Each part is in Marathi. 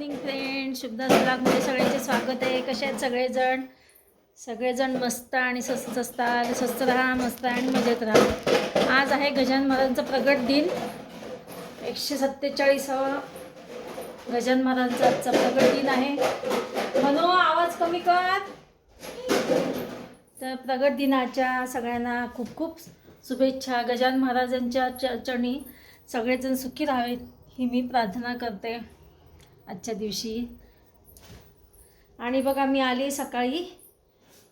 इव्हनिंग फ्रेंड शुभदास ब्लॉगमध्ये सगळ्यांचे स्वागत आहे. कसे आहेत सगळेजण? सगळेजण मस्त आणि स्वस्त असतात स्वस्त राहा मस्त आणि मजेत राहा. आज आहे गजानन महाराजांचा प्रगट दिन. एकशे सत्तेचाळीसावा गजानन महाराजांचा आजचा प्रगट दिन आहे. म्हणून आवाज कमी कर. तर प्रगट दिनाच्या सगळ्यांना खूप खूप शुभेच्छा. गजानन महाराजांच्या च चरणी सगळेजण सुखी राहावेत ही मी प्रार्थना करते. आजच्या दिवशी. आणि बघा मी आले सकाळी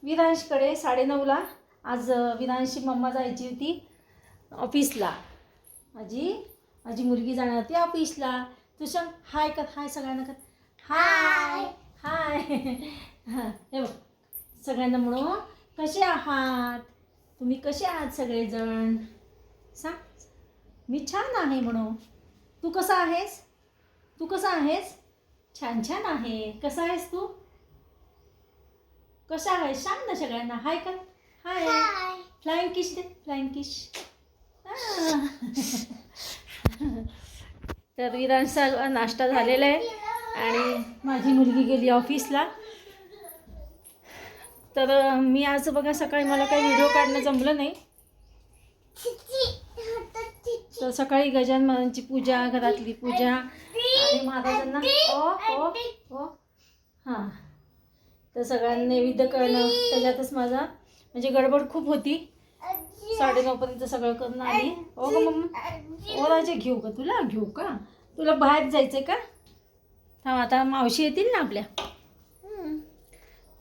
विधांशकडे साडेनऊला. आज विधांशी मम्मा जायची होती ऑफिसला. माझी माझी मुलगी जाणार होती ऑफिसला. तू सांग हाय कर हाय सगळ्यांना कर. हाय हाय. हे बघ सगळ्यांना म्हणू कसे आहात? तुम्ही कसे आहात सगळेजण? सांग. मी छान आहे म्हणू तू कसा आहेस? तू कसा आहेस? छान छान आहे. कसा आहेस तू? कसा आहेस सांग ना सगळ्यांना. हाय कर हाय. फ्लाइंग किश दे. फ्लाइंग किश तर विरांचा नाश्ता झालेला आहे. आणि माझी मुलगी गेली ऑफिसला. तर मी आज बघा सकाळी मला काही व्हिडिओ काढणं जमलं नाही. तर सकाळी गजानन महाराजांची पूजा घरातली पूजा. आणि महाराजांना ओ ओ ओ हां. तर सगळ्यांना नैवेद्य करणं त्याच्यातच माझा म्हणजे गडबड खूप होती. साडेनऊपर्यंत सगळं करून आली ओ ग मम्मा? ओ राजा घेऊ का तुला? घेऊ का? तुला बाहेर जायचं का? थांब आता मावशी येतील ना आपल्या.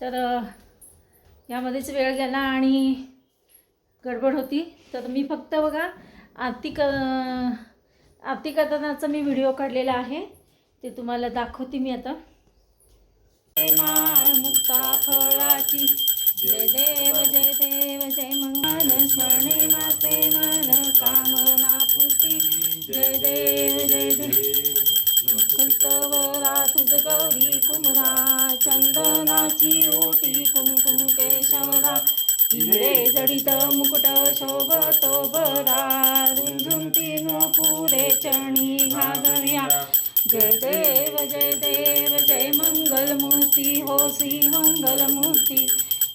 तर यामध्येच वेळ गेला आणि गडबड होती. तर मी फक्त बघा आरती क आरती करतानाचा मी व्हिडिओ काढलेला आहे. ते तुम्हाला दाखवते मी आता. मुक्ता फळाची. जय देव जय देव जय मंगल स्मरणे माते मन कामना पुती जय देव जय देव. तुझ गौरी कुमरा चंदनाची ओटी कुमकुम केशवरा. हिरे जडित मुकुट शोभतो बरा रुंझुंती पुरे चणी घागव्या जय देव जय देव जय मंगलमूर्ती. होसी मंगलमूर्ती.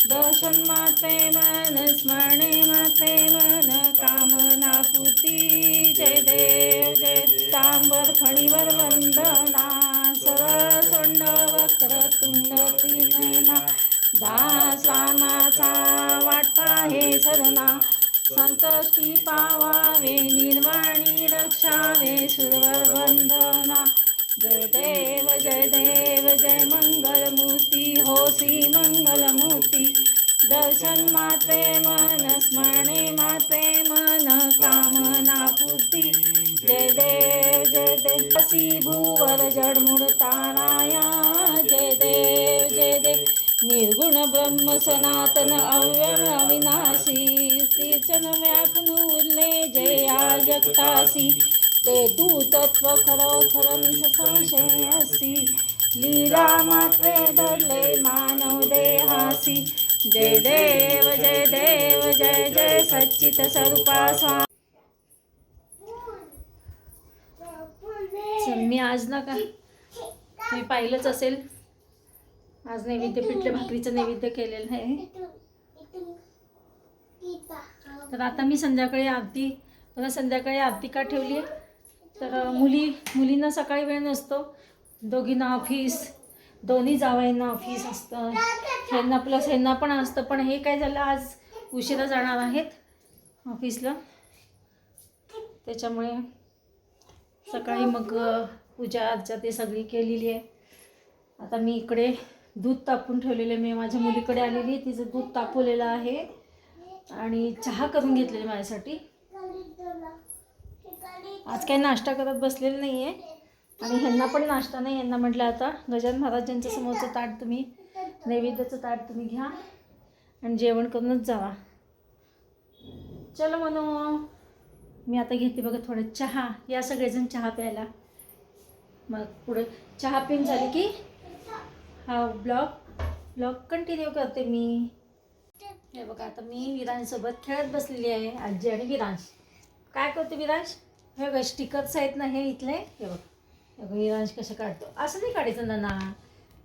दर्शन माते मन स्मरणे माते मन. कामना पूर्ती. जय देव जय तांबर खणीवर वंदना. सरळ सोंड वक्र तुंड त्रिनयना दासानाचा वाटता हे सदना संकष्टी पावावे निर्वाणी रक्षावे सुरवर वंदना. जय देव जय देव जय मंगलमूर्ती होसी मंगलमूर्ती दर्शन माते मन स्मरणे माते मन कामना पूर्ती. जय देव जय देव सी भूवर जडमुड ताराया. जय देव जय देव. निर्गुण ब्रह्म सनातन अव्यय अविनाशी स्त्रीचन व्यापून उरले जया जगतासी ते तू तत्व खरोखर निसंशय असी लीला मात्रे धरले मानव देहासी जय देव जय देव जय जय सच्चित स्वरूपा स्वामी. मी आज ना का? मी पाहिलंच असेल. आज नैवेद्य पिठलं भाकरीचं नैवेद्य केलेलं आहे. तर आता मी संध्याकाळी आरती मला संध्याकाळी आरती का ठेवली आहे? तर मुली मुलींना सकाळी वेळ नसतो. दोघींना ऑफिस दोन्ही जावयांना ऑफिस असतं. ह्यांना प्लस ह्यांना पण असतं. पण हे काय झालं आज उशिरा जाणार आहेत ऑफिसला त्याच्यामुळे सकाळी मग पूजा अर्चा ते सगळी केलेली आहे. आता मी इकडे दूध तापून ठेवलेलं आहे मी माझ्या मुलीकडे आलेली. तिचं दूध तापवलेलं आहे. आणि चहा करून घेतलेली माझ्यासाठी. आज काही नाश्ता करत बसलेलं नाही आहे आणि ह्यांना पण नाश्ता नाही. यांना म्हटलं आता गजान महाराजांच्या समोरचं ताट तुम्ही नैवेद्याचं ताट तुम्ही घ्या आणि जेवण करूनच जावा. चलो म्हणू मी आता घेते बघा थोडं चहा. या सगळेजण चहा प्यायला. मग पुढे चहा पिऊन झाली की हा ब्लॉग ब्लॉग कंटिन्यू करते मी. हे बघा आता मी विरांसोबत खेळत बसलेली आहे आजी आणि विरांश. काय करते विरांश? हे बघा स्टिकर्स आहेत ना हे इथले. हे बघ. अगं विरांश कसं काढतो. असं नाही काढायचं ना ना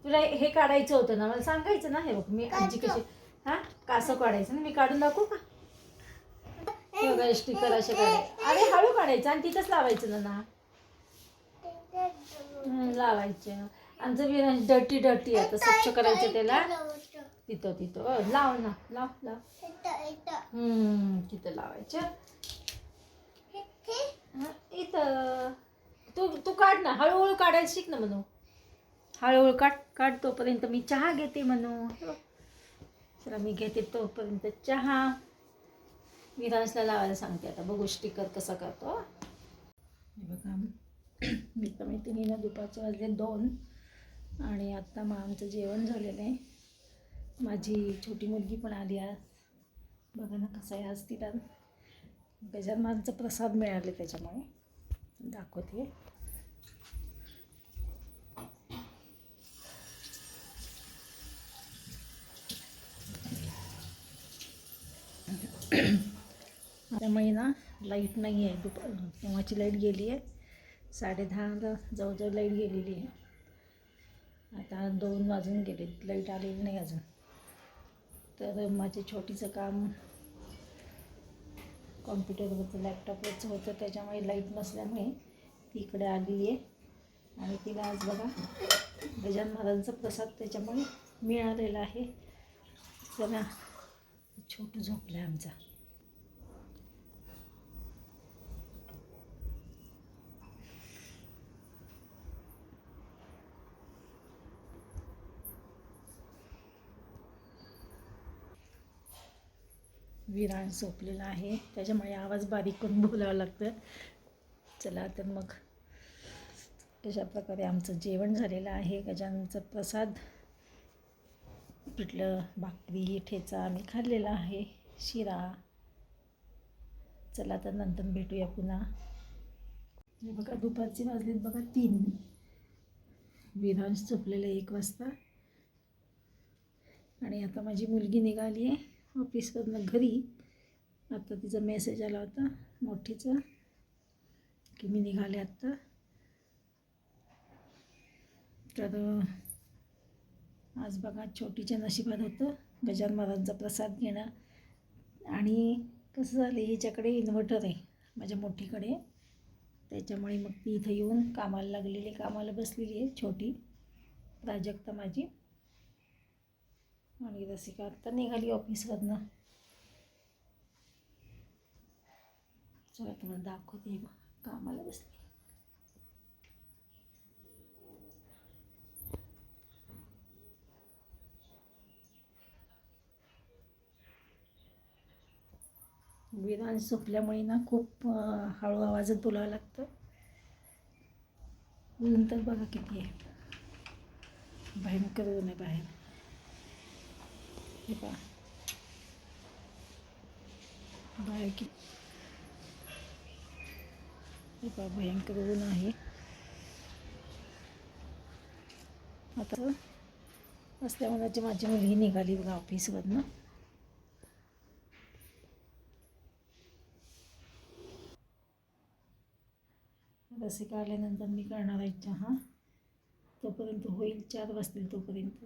तुला हे काढायचं होतं ना मला सांगायचं ना हे बघ मी आजी कशी हां? कसं काढायचं ना? मी काढून दाखवू का? बघा स्टिकर असे काढायचे. अरे हळू काढायचं आणि तिथंच लावायचं ना ना हं, लावायचं. आमचं विरांश डर्टी डर्टी आहे आता स्वच्छ करायचं त्याला. तिथं तिथं. लाव ना लाव लाव. हम्म, तिथं लावायचं. हं, इथं. तू तू काढ ना हळूहळू काढायला शिक ना म्हणू. हळूहळू काढ काढ तोपर्यंत मी चहा घेते म्हणू. चला मी घेते तोपर्यंत चहा. विरांशला लावायला सांगते आता बघू स्टिकर कसा करतो. बघा. मित्र मैत्रिणीनं दुपारचे वाजले दोन. आणि आत्ता मग आमचं जेवण झालेलं आहे. माझी छोटी मुलगी पण आली आज. बघा ना कसं आहे आज तिला. गजाननाथचा प्रसाद मिळाले त्याच्यामुळे. दाखवते. त्यामुळे ना लाइट नाही आहे दुपार. तेव्हाची लाइट गेली आहे. साडे दहाला जवळजवळ लाइट गेलेली आहे. आता दोन वाजून गेले लाइट आलेली नाही अजून. तर माझे छोटीचं काम कॉम्प्युटरवरचं लॅपटॉपवरचं होतं. त्याच्यामुळे लाइट नसल्यामुळे ती इकडे आलेली आहे. आणि तिला आज बघा गजान महाराजांचा प्रसाद त्याच्यामुळे मिळालेला आहे. चला छोटं झोपलं आहे आमचा. विराण सोपलेला आहे. त्याच्यामुळे आवाज बारीक करून बोलावं लागतं चला तर मग अशा प्रकारे आमचं जेवण झालेलं आहे. गजाननचा प्रसाद पिठलं भाकरी ठेचा आम्ही खाल्लेला आहे. शिरा. चला तर नंतर भेटूया पुन्हा. बघा दुपारची वाजलीत बघा तीन. विरांश झोपलेलं एक वाजता. आणि आता माझी मुलगी निघाली आहे ऑफिसवरनं घरी. आता तिचा मेसेज आला होता मोठीचा की मी निघाले आत्ता. तर आज बघा छोटीच्या नशिबात होतं. गजान महाराजांचा प्रसाद घेणं आणि कसं झालं हिच्याकडे इन्व्हर्टर आहे माझ्या मोठीकडे. त्याच्यामुळे मग ती इथं येऊन कामाला लागलेली कामाला बसलेली आहे छोटी. प्राजक्ता माझी. आणि रसिका आत्ता निघाली ऑफिसमधनं चला तुम्हाला दाखवते कामाला बसली. विरान सुपल्यामुळे ना खूप हळू आवाजात बोलावं लागतं. नंतर तर बघा किती आहे. भयंकर ऊन आहे बाहेर. हे पहा बाहेर की हे पहा भयंकर ऊन आहे आता असल्यामुळे माझी मुलगी निघाली बघा ऑफिसवरनं लसी काढल्यानंतर मी करणार आहे चहा तोपर्यंत होईल चार वाजतील तोपर्यंत